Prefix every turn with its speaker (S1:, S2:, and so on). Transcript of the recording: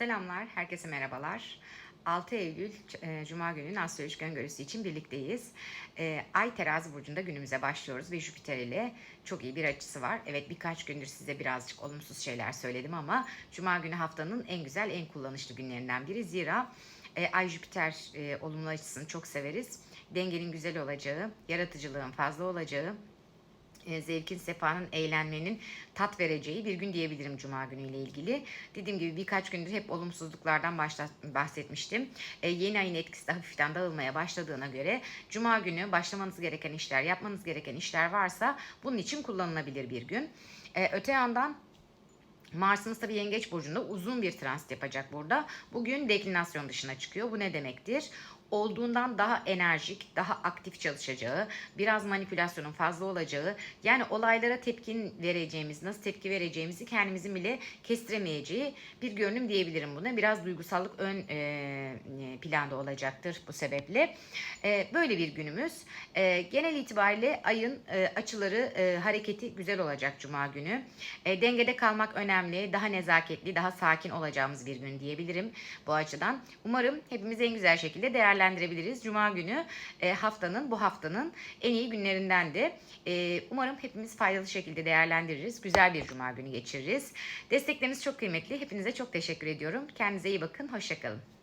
S1: Selamlar, herkese merhabalar. 6 Eylül e, Cuma gününün astrolojik öngörüsü için birlikteyiz. E, Ay terazi burcunda günümüze başlıyoruz ve Jüpiter ile çok iyi bir açısı var. Evet birkaç gündür size birazcık olumsuz şeyler söyledim ama Cuma günü haftanın en güzel, en kullanışlı günlerinden biri. Zira e, Ay Jüpiter olumlu açısını çok severiz. Dengenin güzel olacağı, yaratıcılığın fazla olacağı, zevkin, sefanın, eğlenmenin tat vereceği bir gün diyebilirim Cuma günüyle ilgili. Dediğim gibi birkaç gündür hep olumsuzluklardan bahsetmiştim. E, yeni ayın etkisi de hafiften dağılmaya başladığına göre Cuma günü başlamanız gereken işler, yapmanız gereken işler varsa bunun için kullanılabilir bir gün. E, öte yandan Mars'ımız tabii Yengeç Burcu'nda uzun bir transit yapacak burada. Bugün deklinasyon dışına çıkıyor. Bu ne demektir? Olduğundan daha enerjik, daha aktif çalışacağı, biraz manipülasyonun fazla olacağı, yani olaylara tepkin vereceğimiz, nasıl tepki vereceğimizi kendimizin bile kestiremeyeceği bir görünüm diyebilirim buna. Biraz duygusallık ön e, planda olacaktır bu sebeple. E, böyle bir günümüz. E, genel itibariyle ayın e, açıları, e, hareketi güzel olacak Cuma günü. E, dengede kalmak önemli, daha nezaketli, daha sakin olacağımız bir gün diyebilirim bu açıdan. Umarım hepimiz en güzel şekilde değerlendirebiliriz değerlendirebiliriz. Cuma günü e, haftanın bu haftanın en iyi günlerinden de e, umarım hepimiz faydalı şekilde değerlendiririz. Güzel bir cuma günü geçiririz. Destekleriniz çok kıymetli. Hepinize çok teşekkür ediyorum. Kendinize iyi bakın. Hoşçakalın.